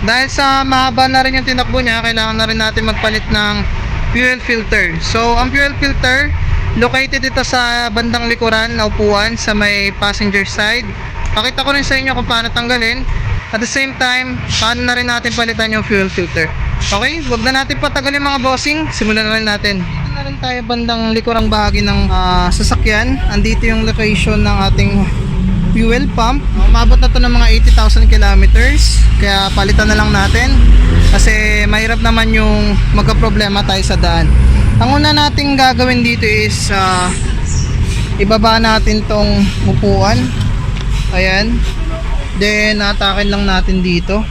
Dahil sa mahaba na rin yung tinakbo niya, kailangan na rin natin magpalit ng fuel filter. So, ang fuel filter, located ito sa bandang likuran na upuan sa may passenger side. Pakita ko rin sa inyo kung paano tanggalin. At the same time, paano na rin natin palitan yung fuel filter. Okay, wag na natin patagalin mga bossing. Simulan na rin natin. Dito na rin tayo bandang likurang bahagi ng ah, sasakyan. Andito yung location ng ating fuel pump. Umabot na to ng mga 80,000 kilometers. Kaya palitan na lang natin. Kasi mahirap naman yung magka-problema tayo sa daan. Ang una nating gagawin dito is ah, ibaba natin tong upuan. Ayan. Then atakin lang natin dito.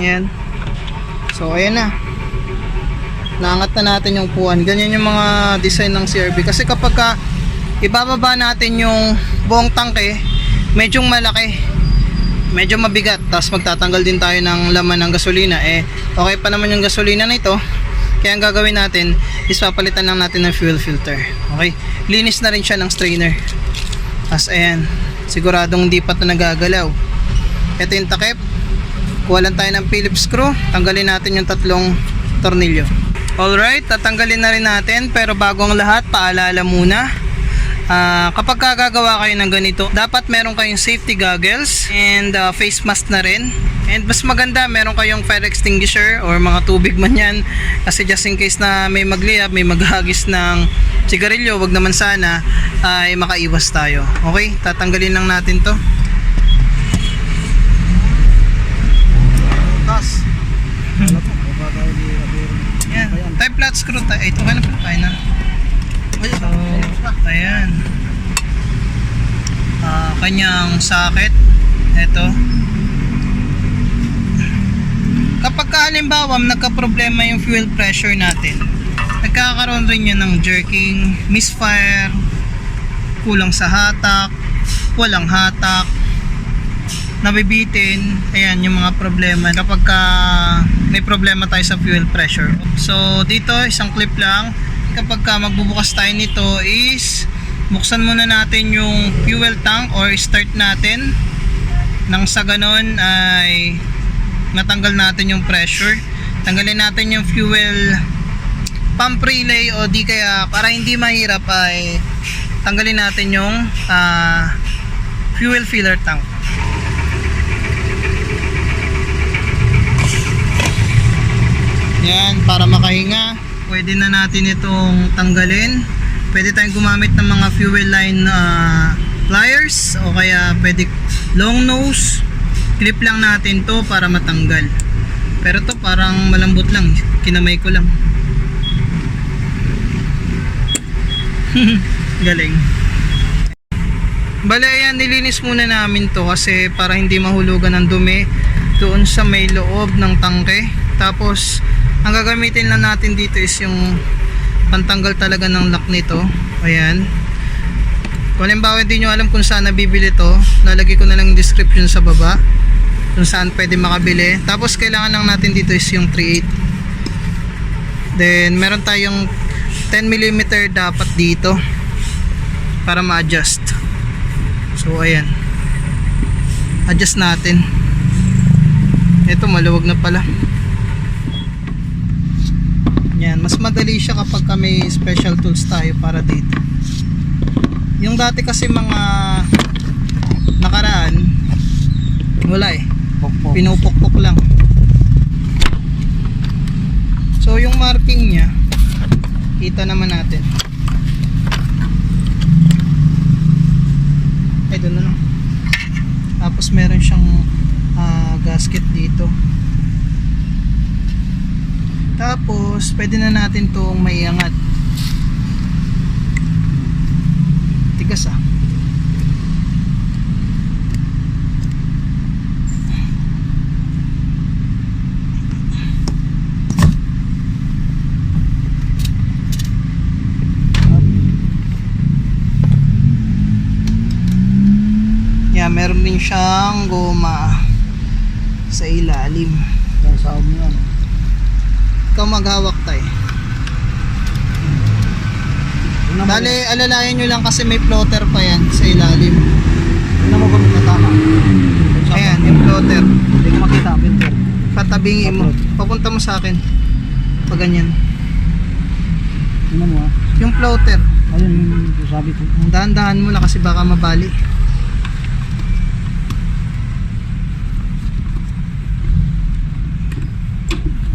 Ayan. So ayan na. Naangat na natin yung upuan. Ganyan yung mga design ng CRV. Kasi kapag ka ibababa natin yung buong tangke, medyo malaki. Medyo mabigat. Tapos magtatanggal din tayo ng laman ng gasolina. Eh, okay pa naman yung gasolina na ito. Kaya ang gagawin natin is papalitan lang natin ng fuel filter. Okay? Linis na rin siya ng strainer. As ayan. Siguradong hindi pa ito nagagalaw. Ito yung takip. Kuha lang tayo ng Phillips screw. Tanggalin natin yung tatlong tornilyo. Alright, tatanggalin na rin natin. Pero bago ang lahat, paalala muna. Ah, kapag gagawa kayo ng ganito, dapat meron kayong safety goggles and ah, face mask na rin. And mas maganda, meron kayong fire extinguisher or mga tubig man yan. Kasi just in case na may magliyab, may maghagis ng sigarilyo, wag naman sana, ay makaiwas tayo. Okay, tatanggalin lang natin to. Tas. Yan. Type flat screw tayo. Ito okay na pala tayo na. So, ayan. Ah, kanyang socket. Ito. Kapag ka halimbawa nagka-problema yung fuel pressure natin, nagkakaroon rin yan ng jerking, misfire, kulang sa hatak, walang hatak, nabibitin, ayan yung mga problema kapag ka may problema tayo sa fuel pressure. So dito isang clip lang, kapag ka magbubukas tayo nito is buksan muna natin yung fuel tank or start natin. Nang sa ganon ay natanggal natin yung pressure. Tanggalin natin yung fuel pump relay o di kaya para hindi mahirap ay tanggalin natin yung ah, fuel filler tank. Yan, para makahinga, pwede na natin itong tanggalin. Pwede tayong gumamit ng mga fuel line ah, pliers o kaya pwede long nose. Clip lang natin to para matanggal. Pero to parang malambot lang, kinamay ko lang. Galing. Bale, ayan, nilinis muna namin to kasi para hindi mahulugan ng dumi doon sa may loob ng tangke. Tapos, ang gagamitin lang natin dito is yung pantanggal talaga ng lock nito. Ayan. Kung halimbawa hindi nyo alam kung saan nabibili to, lalagay ko na lang description sa baba kung saan pwede makabili. Tapos, kailangan lang natin dito is yung 3.8. Then, meron tayong 10mm dapat dito para ma-adjust. So, ayan. Adjust natin. Ito, maluwag na pala. Yan, mas madali siya kapag ka may special tools tayo para dito. Yung dati kasi mga nakaraan, wala eh. Pinupukpok lang. So, yung marking niya, kita naman natin. Ay, doon na lang. Tapos meron siyang ah, gasket dito. Tapos, pwede na natin itong maiangat. Tigas ah. Yeah, meron din siyang goma sa ilalim. Yung mo yan. Ikaw maghawak mo, Bale, alalayan nyo lang kasi may floater pa yan sa ilalim. tingnan mo kung natama. Ayan, yung floater. Tabingi mo. Papunta mo sa akin. Pag ganyan. Tingnan mo ah. Yung floater. Ayun yung sabi ko. Dahan-dahan mo na kasi baka mabali.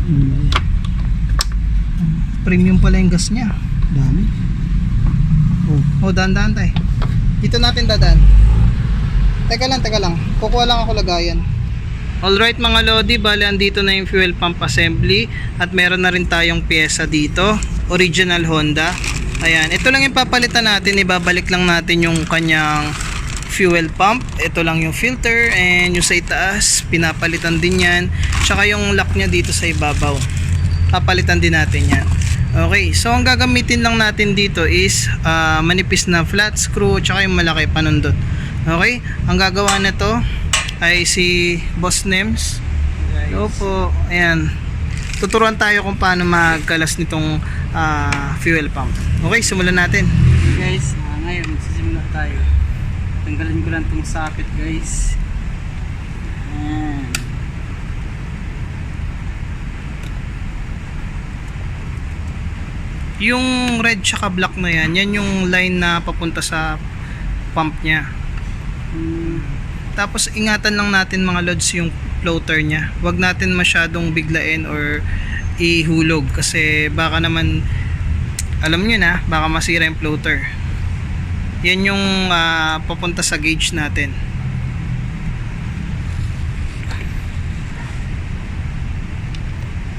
Hmm, Premium pala yung gas niya. dami. Oh, O, dahan-dahan tayo. Dito natin dadaan. Teka lang, teka lang. Kukuha lang ako lagayan. Alright mga Lodi, bali andito na yung fuel pump assembly at meron na rin tayong pyesa dito. Original Honda. Ayan, ito lang yung papalitan natin. Ibabalik lang natin yung kanyang fuel pump. Ito lang yung filter and yung sa itaas, pinapalitan din yan. Tsaka yung lock niya dito sa ibabaw. Papalitan din natin yan. Okay, so ang gagamitin lang natin dito is ah, manipis na flat screw tsaka yung malaki panundot. Okay, ang gagawa na to ay si Boss Nems. Hello po. Ayan. Tuturuan tayo kung paano magkalas nitong ah, fuel pump. Okay, simulan natin. guys, ah, ngayon magsisimula tayo. Tanggalin ko lang itong socket guys. Ayan. Yung red tsaka black na yan, yan yung line na papunta sa pump niya. Tapos ingatan lang natin mga lods yung floater niya. Huwag natin masyadong biglain or ihulog kasi baka naman alam niyo na, baka masira yung floater. Yan yung ah, papunta sa gauge natin.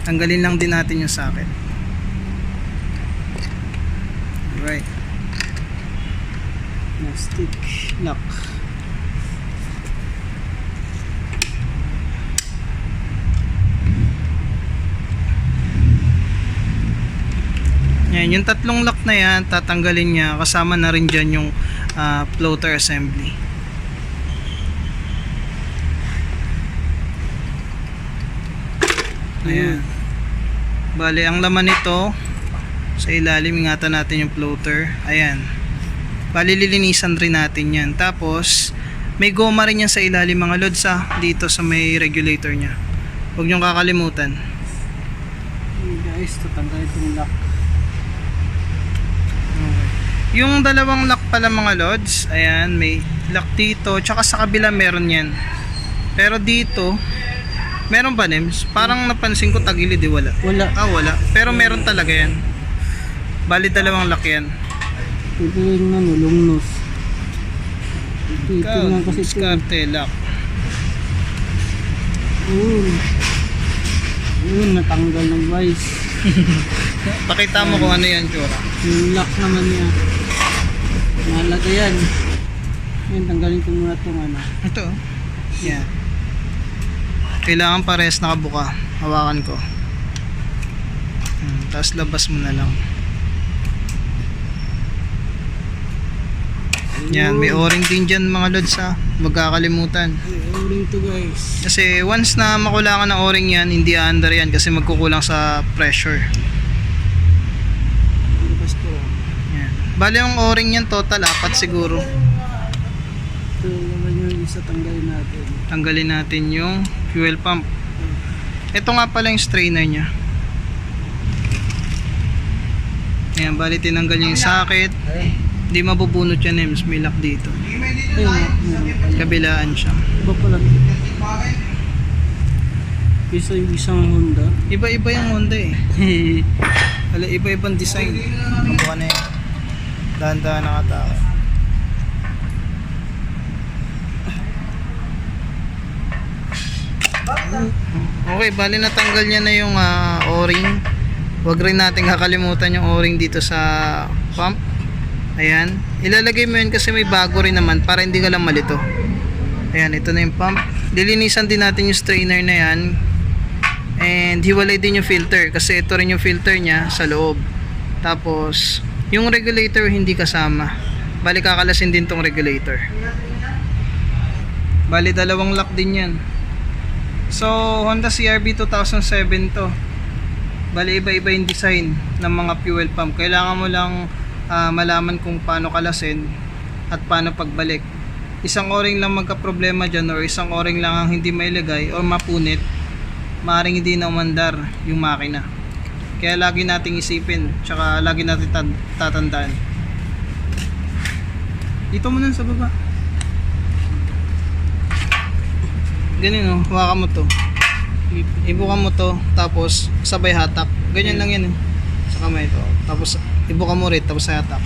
Tanggalin lang din natin yung socket. Right. plastic lock. Yan, yung tatlong lock na yan, tatanggalin niya. Kasama na rin dyan yung ah, floater assembly. Ayan. Bale, ang laman nito, sa ilalim, ingatan natin yung floater. Ayan. Bale, lilinisan rin natin yan. Tapos, may goma rin yan sa ilalim mga lods ah, dito sa may regulator niya. Huwag niyong kakalimutan. Hey guys, tatanggalin itong lock. Okay. Yung dalawang lock pala mga lods, ayan, may lock dito, tsaka sa kabila meron yan. Pero dito, meron ba Nems? Parang napansin ko tagilid eh, wala. Wala. Ah, wala. Pero meron talaga yan. Bali dalawang lock yan. Ito yung ano, long nose. Titingnan kasi ito. Diskarte lock. Yun. Yun, natanggal ng guys. Pakita mo kung ano yan, Chura. Yung lock naman niya. Mahalaga yan. Yan, tanggalin ko muna itong ano. Ito. Yan. Kailangan pares nakabuka. Hawakan ko. Hmm, Tapos labas mo na lang. Yan, may o-ring din dyan mga lods ha. Magkakalimutan. Ay, o-ring to guys. Kasi once na makulangan ng o-ring yan, hindi under yan kasi magkukulang sa pressure. Yan. Bali yung o-ring yan total, apat siguro. Ito naman yung isa tanggalin natin. Tanggalin natin yung fuel pump. Ito nga pala yung strainer niya. Ayan, bali tinanggal niya yung socket. Hindi mabubunot yan, Ems. May lock dito. Ayun, pala. Kabilaan siya. Iba pala. Isa yung isang Honda. Iba-iba yung Honda eh. Wala, iba-ibang design. Mabuka na yan. Dahan-dahan nakatao. Okay, bali natanggal niya na yung ah, o-ring. Huwag rin natin kakalimutan yung o-ring dito sa pump. Ayan. Ilalagay mo yun kasi may bago rin naman para hindi ka lang malito. Ayan, ito na yung pump. Dilinisan din natin yung strainer na yan. And hiwalay din yung filter kasi ito rin yung filter niya sa loob. Tapos, yung regulator hindi kasama. Bali kakalasin din tong regulator. Bali dalawang lock din yan. So, Honda CRV 2007 to. Bali iba-iba yung design ng mga fuel pump. Kailangan mo lang ah, malaman kung paano kalasin at paano pagbalik. Isang o-ring lang magka-problema dyan or isang o-ring lang ang hindi mailagay or mapunit maaaring hindi na umandar yung makina. Kaya lagi nating isipin, tsaka lagi natin tatandaan. Dito mo sa baba. Ganun oh, hawakan mo to. Ibukan mo to, tapos sabay hatak. Ganyan lang yan eh. Sa kamay to. Tapos ibukan mo rin, tapos hatak.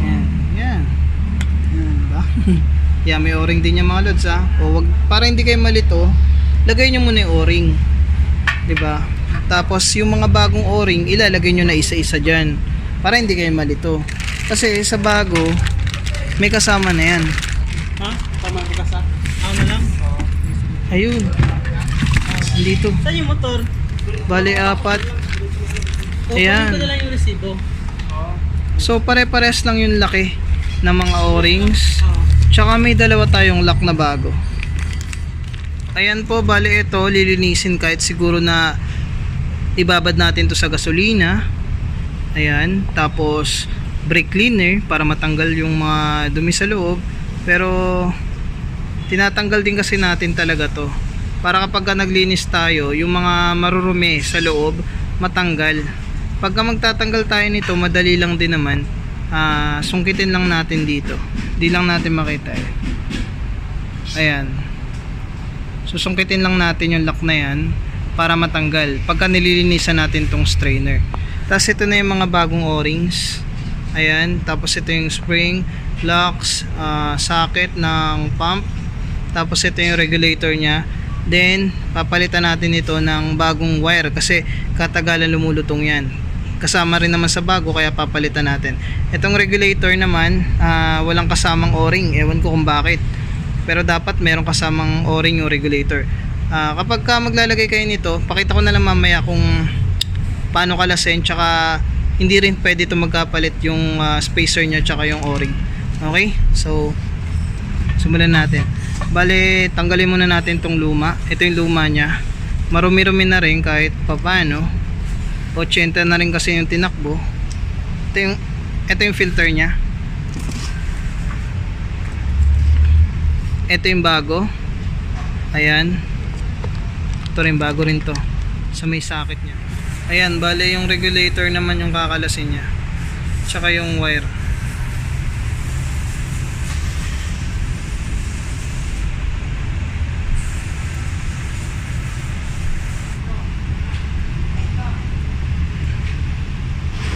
Yan, yan. Yan ba? yan, may o-ring din yung mga lods ha. O wag, para hindi kayo malito, lagay nyo muna yung o-ring. 'Di ba? Tapos yung mga bagong o-ring, ilalagay nyo na isa-isa dyan. Para hindi kayo malito. Kasi sa bago, may kasama na yan. Ha? Tama ko ka sa? Ako na lang? Ayun. Dito. Saan yung motor? Bali, apat. Ayan. Ko na lang yung resibo. So, pare-pares lang yung laki ng mga o-rings. Tsaka may dalawa tayong lock na bago. Ayan po, bali ito, lilinisin kahit siguro na ibabad natin to sa gasolina. Ayan, tapos brake cleaner para matanggal yung mga dumi sa loob. Pero tinatanggal din kasi natin talaga to. Para kapag ka naglinis tayo, yung mga marurumi sa loob, matanggal. Pagka magtatanggal tayo nito, madali lang din naman. Ah, sungkitin lang natin dito. Di lang natin makita eh. Ayan. Susungkitin lang natin yung lock na yan para matanggal. Pagka nililinisan natin tong strainer. Tapos ito na yung mga bagong o-rings. Ayan. Tapos ito yung spring, locks, ah, socket ng pump. Tapos ito yung regulator niya. Then, papalitan natin ito ng bagong wire kasi katagalan lumulutong yan. Kasama rin naman sa bago kaya papalitan natin. Itong regulator naman, ah, walang kasamang o-ring. Ewan ko kung bakit. Pero dapat meron kasamang o-ring yung regulator. Ah, kapag ka maglalagay kayo nito, pakita ko na lang mamaya kung paano kalasin tsaka hindi rin pwede ito magkapalit yung ah, spacer niya tsaka yung o-ring. Okay? So, simulan natin. Bale, tanggalin muna natin tong luma. Ito yung luma niya. Marumi-rumi na rin kahit papano. 80 na rin kasi yung tinakbo. Ito yung, ito yung filter niya. Ito yung bago. Ayan. Ito rin bago rin to. Sa may socket niya. Ayan, bale yung regulator naman yung kakalasin niya. Tsaka yung wire.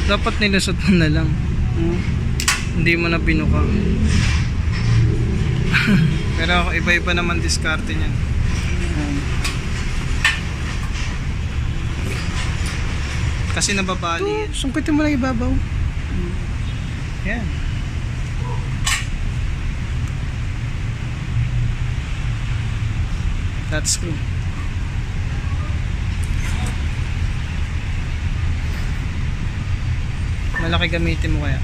Dapat nilusot mo na lang. Hmm. Hindi mo na binuka. Pero iba-iba naman diskarte niyan. Kasi nababali yan. Sungkitin mo lang ibabaw. Yan. That's screw. Malaki gamitin mo kaya?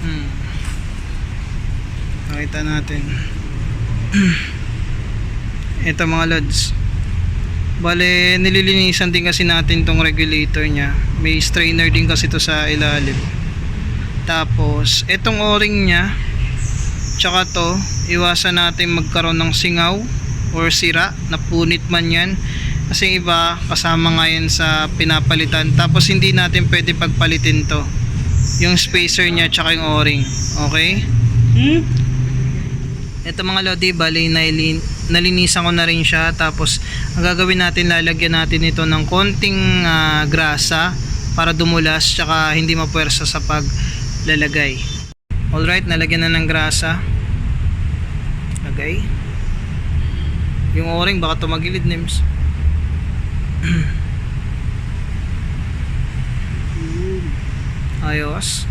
Hmm. Nakita natin. Ito mga lods. Bale, nililinisan din kasi natin tong regulator niya. May strainer din kasi to sa ilalim. Tapos, itong o-ring niya, tsaka to, iwasan natin magkaroon ng singaw or sira, napunit man yan. Kasi iba, kasama nga yan sa pinapalitan. Tapos, hindi natin pwede pagpalitin to. Yung spacer niya, tsaka yung o-ring. Okay? Hmm? Ito mga lodi, bali nailin, nalinisan ko na rin siya. Tapos, ang gagawin natin, lalagyan natin ito ng konting ah, grasa para dumulas tsaka hindi mapuwersa sa paglalagay. Alright, nalagyan na ng grasa. Lagay. Yung o-ring, baka tumagilid, Nims. Ayos.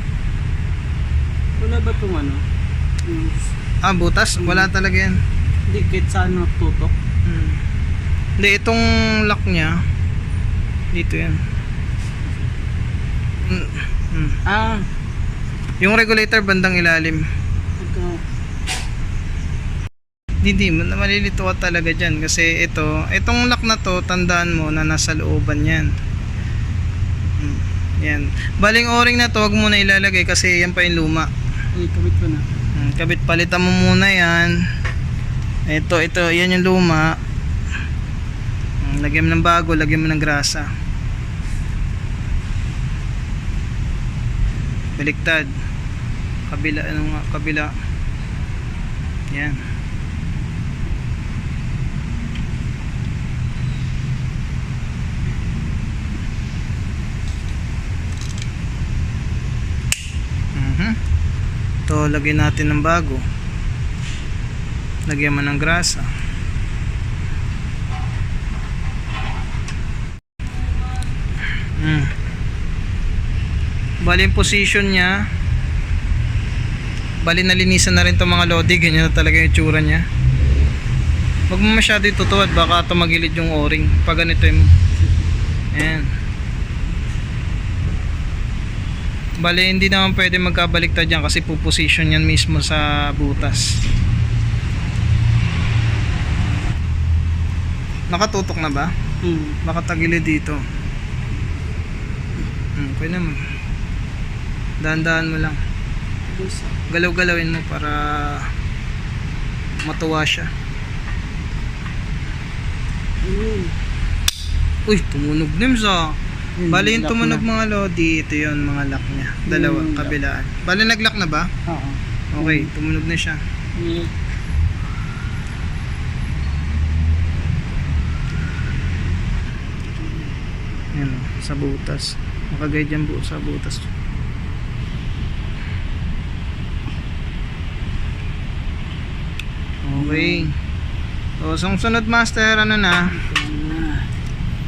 Wala ba itong ano? Yung, Ah, butas? Wala talaga yan. hindi, kahit saan na tutok. Hmm. Hindi, itong lock niya, dito yan. Hmm. Hmm. Ah, Yung regulator bandang ilalim. ito. Hindi, ma- malilito ka talaga dyan kasi ito, itong lock na to, tandaan mo na nasa looban yan. Hmm. Yan. Baling o-ring na to, wag mo na ilalagay kasi yan pa yung luma. Ay, kabit ko na. Hmm, kabit palitan mo muna yan. Ito, ito, yan yung luma. Mm, Lagyan mo ng bago, lagyan mo ng grasa. Baliktad. Kabila, ano nga, kabila. Yan. Mhm. To lagyan natin ng bago. Lagyan mo ng grasa. Mm. Bali position niya. Bali nalinisan na rin itong mga lodi. Ganyan na talaga yung tsura niya. Huwag mo masyado itutuwad. Baka tumagilid yung o-ring. Pag ganito yung... Ayan. Bali hindi naman pwede magkabaliktad yan kasi puposition yan mismo sa butas. Nakatutok na ba? Hmm. Nakatagilid dito. Hmm, pwede naman. Dahan-dahan mo lang. Galaw-galawin mo para matuwa siya. Hmm. Uy, tumunog nims ah. Yun, Bali yung lock tumunog na. mga lodi, ito yun mga lock niya. Dalawa, Yung lock. kabilaan. Bali nag-lock na ba? Oo. Okay, tumunog na siya. Hmm. Yan, sa butas. Nakagay dyan bu sa butas. Okay. So, sa sunod master, ano na?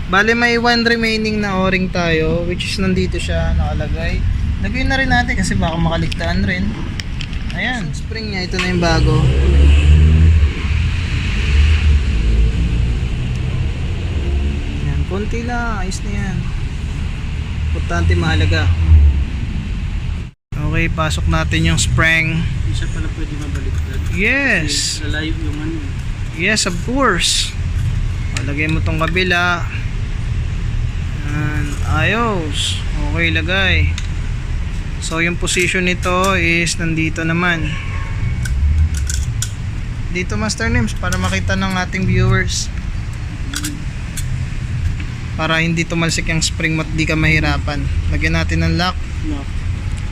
Bale, may one remaining na o-ring tayo, which is nandito siya nakalagay. Lagay na rin natin kasi baka makaligtaan rin. Ayan, spring niya. Ito na yung bago. Yan, konti lang. Ayos na yan. Importante mahalaga. Okay, pasok natin yung spring. Siya pala pwede mabaliktad. Yes. Lalayo yung ano. Yes, of course. Lagay mo tong kabila. Yan, ayos. Okay, lagay. So, yung position nito is nandito naman. Dito, Master Nims, para makita ng ating viewers. Para hindi tumalsik yung spring mo at di ka mahirapan. Lagyan natin ng lock. Lock.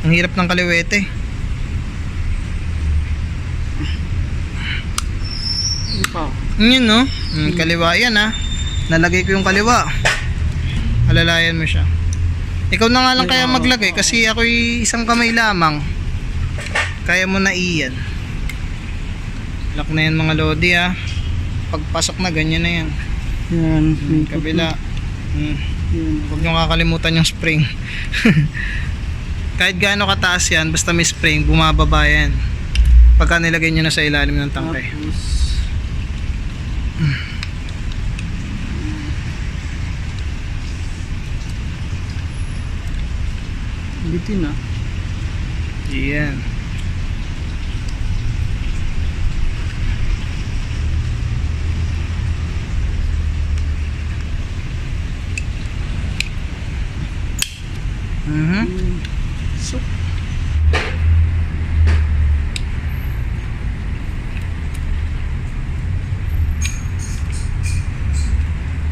Ang hirap ng kaliwete. Pa? Yun no? Mm, kaliwa yan ha. Nalagay ko yung kaliwa. Alalayan mo siya. Ikaw na nga lang kaya maglagay kasi ako'y isang kamay lamang. Kaya mo na iyan. Lock na yan mga lodi ha. Pagpasok na ganyan na yan. Yan. Mm, kabila. Mm. Yan. Huwag nyo kakalimutan yung spring. Kahit gaano kataas yan, basta may spring, bumababa yan. Pagka nilagay nyo na sa ilalim ng tangkay. Tapos, bitin ah. Yan. Mhm. So,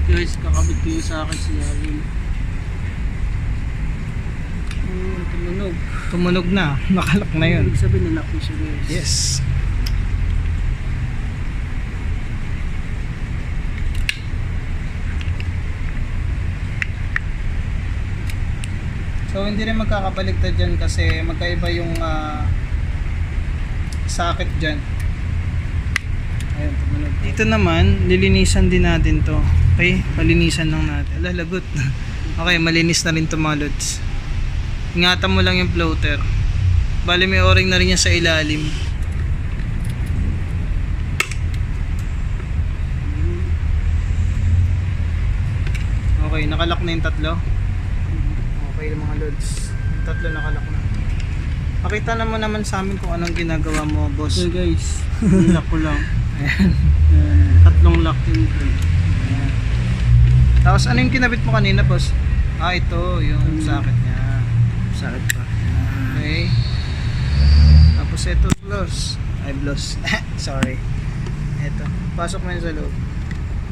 Guys, kakabit yung sa akin si Alvin. Oh, tumunog. tumunog na. Nakalak na yun. Ibig sabihin nilak ko siya guys. Yes. So hindi rin magkakabaligtad dyan kasi magkaiba yung ah, socket dyan. Ayun, tumunog. Dito naman, lilinisan din natin to. Okay, palinisan lang natin. Ala, lagot. okay, malinis na rin to mga lods. Ingatan mo lang yung floater. Bali may o-ring na rin yan sa ilalim. Okay, nakalak na yung tatlo. Okay mga lods. Yung tatlo nakalak na. Pakita naman naman sa amin kung anong ginagawa mo, boss. So guys, nilak ko lang. Yan. Tatlong lock ko. Ayan. Tapos ano yung kinabit mo kanina, boss? Ah, ito, yung Hmm. socket niya. Sakit pa. Okay. Blows. Sorry. Eto, pasok mo yun sa loob.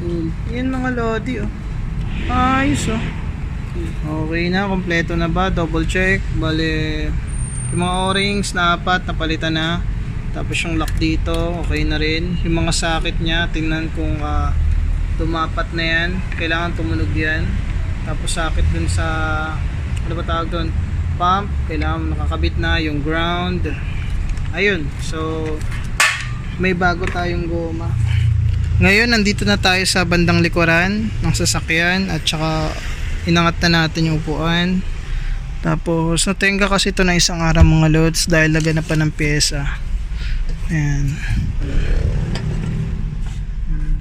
Hmm. Yan mga lodi oh. Ayos oh. Okay na, kompleto na ba? Double check. Bale, yung mga o-rings na apat, napalitan na. Tapos yung lock dito, okay na rin. Yung mga socket niya, tingnan kung ah, tumapat na yan. Kailangan tumunog yan. Tapos socket dun sa, ano ba tawag dun? Pump, kailangan nakakabit na yung ground. Ayun, so may bago tayong goma. Ngayon, nandito na tayo sa bandang likuran ng sasakyan at saka inangat na natin yung upuan. Tapos, natenga kasi ito na isang araw mga loads dahil laga na pa ng pyesa. Ayan.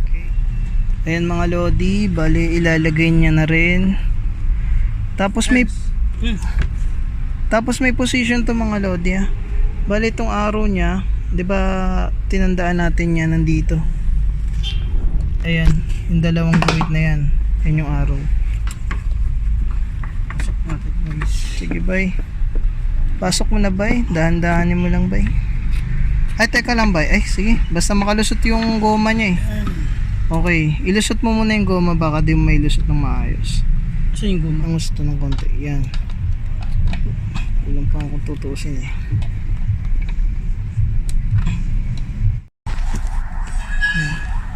Okay. Ayan mga lodi, bali ilalagay niya na rin. Tapos may tapos may position to mga lodi ah. Bali itong arrow niya, 'di ba tinandaan natin yan nandito. Ayan, yung dalawang guhit na yan. Yan yung guys. Sige, bay. Pasok mo na, bay. Dahan-dahanin mo lang, bay. Ay, teka lang, bay. Ay, sige. Basta makalusot yung goma niya eh. Okay. Ilusot mo muna yung goma. Baka di mo may lusot ng maayos. Saan yung guma? Ang gusto ng konti. Yan. Walang pa akong tutusin eh.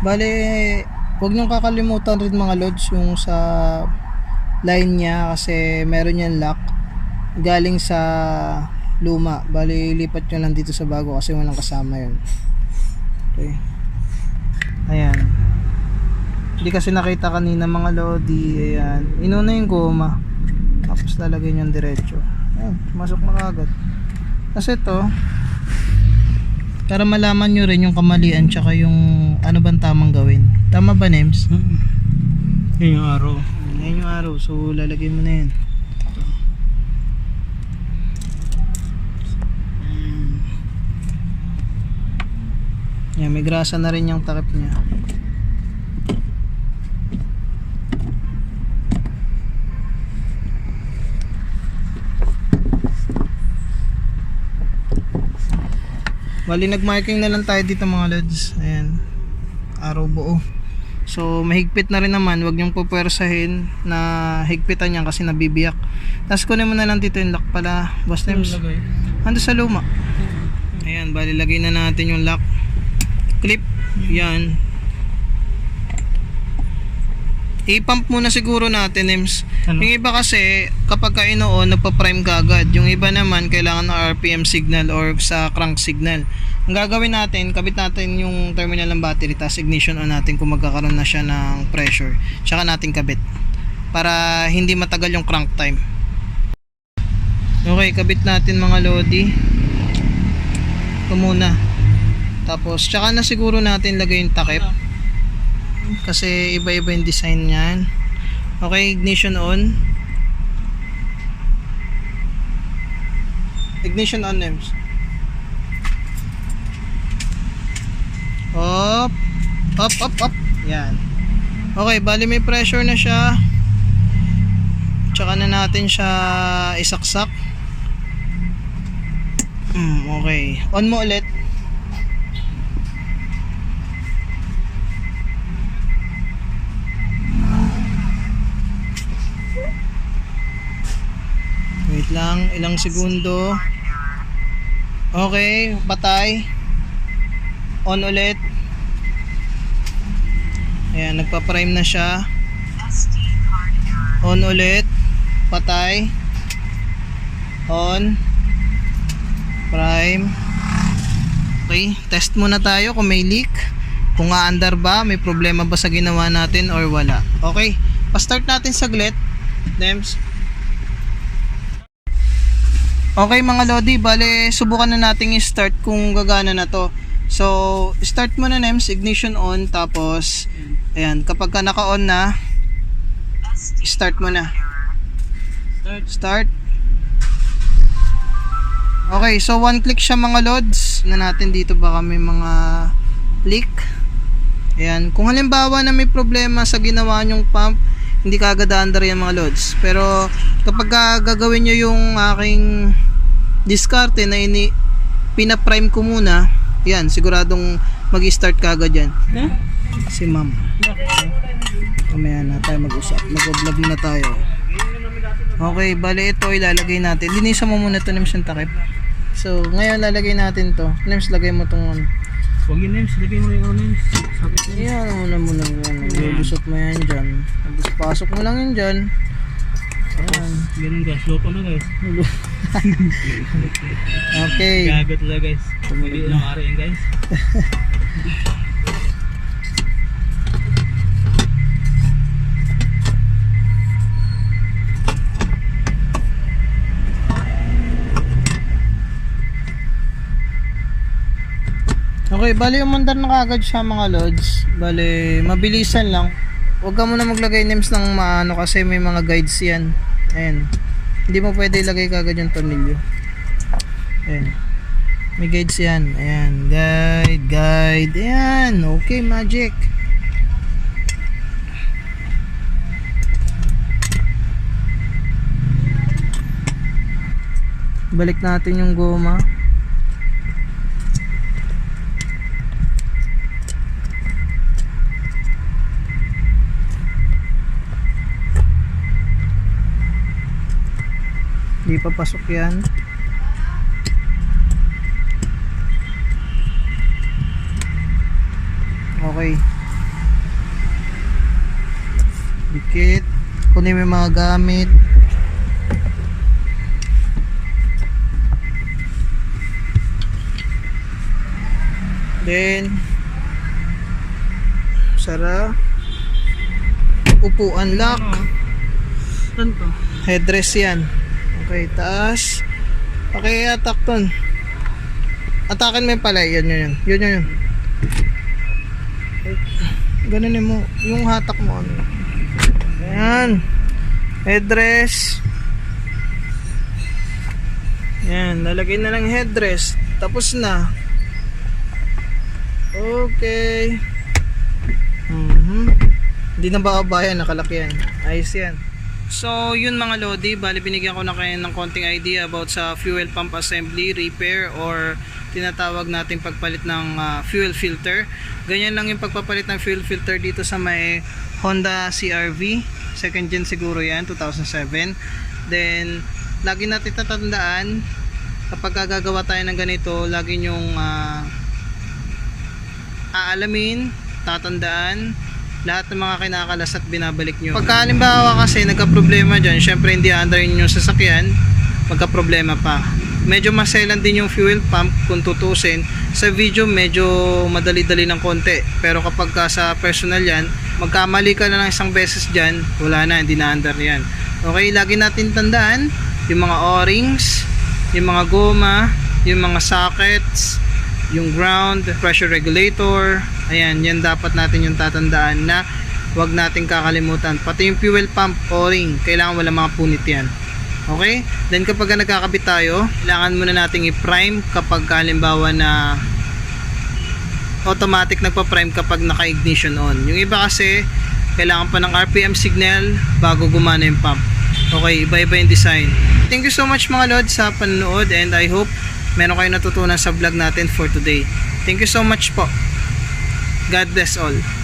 Bale, huwag niyong kakalimutan rin mga lods yung sa line niya kasi meron yan lock galing sa luma. Bale, lipat nyo lang dito sa bago kasi walang kasama yun. Okay. Ayan. Hindi kasi nakita kanina mga lodi. Ayan. Inuna yung goma. Tapos lalagay nyo yung diretso. Ayan. Masok na kagad. Kasi ito, para malaman nyo rin yung kamalian tsaka yung ano bang tamang gawin. Tama ba, Nems? Hmm. Yan yung araw. Ayan yung araw. So, lalagay mo na yan. Yan, may grasa na rin yung takip niya. Bali, nagmarking na lang tayo dito mga lods. Ayan. Araw buo. So, mahigpit na rin naman. Huwag niyong pupwersahin na higpitan niyan kasi nabibiyak. Tapos kunin mo na lang dito yung lock pala. Boss lagay? Ando sa luma. Ayan, bali lagay na natin yung lock. Clip. Yan. I-pump muna siguro natin, Nems. Ano? Yung iba kasi, kapag ka inoon, nagpa-prime ka agad. Yung iba naman, kailangan ng RPM signal or sa crank signal. Ang gagawin natin, kabit natin yung terminal ng battery, tapos ignition on natin kung magkakaroon na siya ng pressure. Tsaka natin kabit. Para hindi matagal yung crank time. Okay, kabit natin mga lodi. Ito muna. Tapos, tsaka na siguro natin lagay yung takip. Kasi iba-iba yung design niyan. Okay, ignition on. Ignition on, Nems. Up. Up, up, up. Yan. Okay, bali may pressure na siya. Tsaka na natin siya isaksak. Hmm, okay. On mo ulit. Lang, ilang segundo. Okay, patay. On ulit. Ayan, nagpa-prime na siya. On ulit. Patay. On. Prime. Okay, test muna tayo kung may leak. Kung aandar ba, may problema ba sa ginawa natin or wala. Okay, pa-start natin saglit. Dems. Okay mga Lodi, bale subukan na nating i-start kung gagana na to. So, start mo na Nems, ignition on, tapos, ayan, kapag ka naka-on na, start mo na. Start. Okay, so one click siya mga lods. Na natin dito baka may mga leak. Ayan, kung halimbawa na may problema sa ginawa nyong pump, hindi ka agad aandar yan mga lods. Pero kapag ka gagawin nyo yung aking diskarte na ini pina-prime ko muna, Yan, siguradong mag-start ka agad yan. Si ma'am. Mamaya na tayo mag-usap. Mag-vlog na tayo. Okay, bali ito ilalagay natin. Linisan mo muna ito Nims yung takip. So, ngayon lalagay natin to. Nims, lagay mo itong ano. Huwag yun names, lagay mo na yung names. Sakit na yun. Yan, muna muna yan. Lulusot mo yan dyan. Tapos pasok mo lang yan dyan. Ayan. Ganun guys, loto na guys. Okay. Gago talaga guys. Tumuli ng ari yan guys. Okay, bali umandar na kagad siya mga lods. Bali, mabilisan lang. Huwag ka muna maglagay names ng maano kasi may mga guides yan. Ayan. Hindi mo pwede ilagay kagad yung tornilyo. Ayan. May guides yan. Ayan. Guide, guide. Ayan. Okay, magic. Balik natin yung goma. Hindi pa pasok yan. Okay. Dikit. Kunin mo yung mga gamit. Then, Sara. Upuan lock. Saan to? Headrest yan. Okay, taas. Okay, attack ton. Atakin mo yung palay. Yan, yun, yun. Yun, yun, yun. Ganunin mo. Yung hatak mo. Ano. Ayan. Headrest. Yan. Lalagay na lang headrest. Tapos na. Okay. Mhm. Hindi na babayan. Nakalaki yan. Ayos yan. So, yun mga Lodi, bali binigyan ko na kayo ng konting idea about sa fuel pump assembly, repair, or tinatawag nating pagpalit ng ah, fuel filter. Ganyan lang yung pagpapalit ng fuel filter dito sa may Honda CRV. Second gen siguro yan, 2007. Then, lagi natin tatandaan, kapag gagawa tayo ng ganito, lagi nyong ah, aalamin, tatandaan, lahat ng mga kinakalas at binabalik nyo. Pagka halimbawa kasi nagka-problema dyan, syempre hindi under yung sasakyan, magka-problema pa. Medyo maselan din yung fuel pump kung tutusin. Sa video medyo madali-dali ng konti. Pero kapag ka sa personal yan, magkamali ka na ng isang beses dyan, wala na, hindi na yan. Okay, lagi natin tandaan, yung mga o-rings, yung mga goma, yung mga sockets, yung ground, pressure regulator, ayan, yan dapat natin yung tatandaan na wag nating kakalimutan. Pati yung fuel pump o-ring, kailangan wala mga punit yan. Okay? Then kapag nagkakabit tayo, kailangan muna nating i-prime kapag halimbawa na automatic nagpa-prime kapag naka-ignition on. Yung iba kasi, kailangan pa ng RPM signal bago gumana yung pump. Okay, iba-iba yung design. Thank you so much mga Lord sa panonood and I hope meron kayo natutunan sa vlog natin for today. Thank you so much po. God bless all.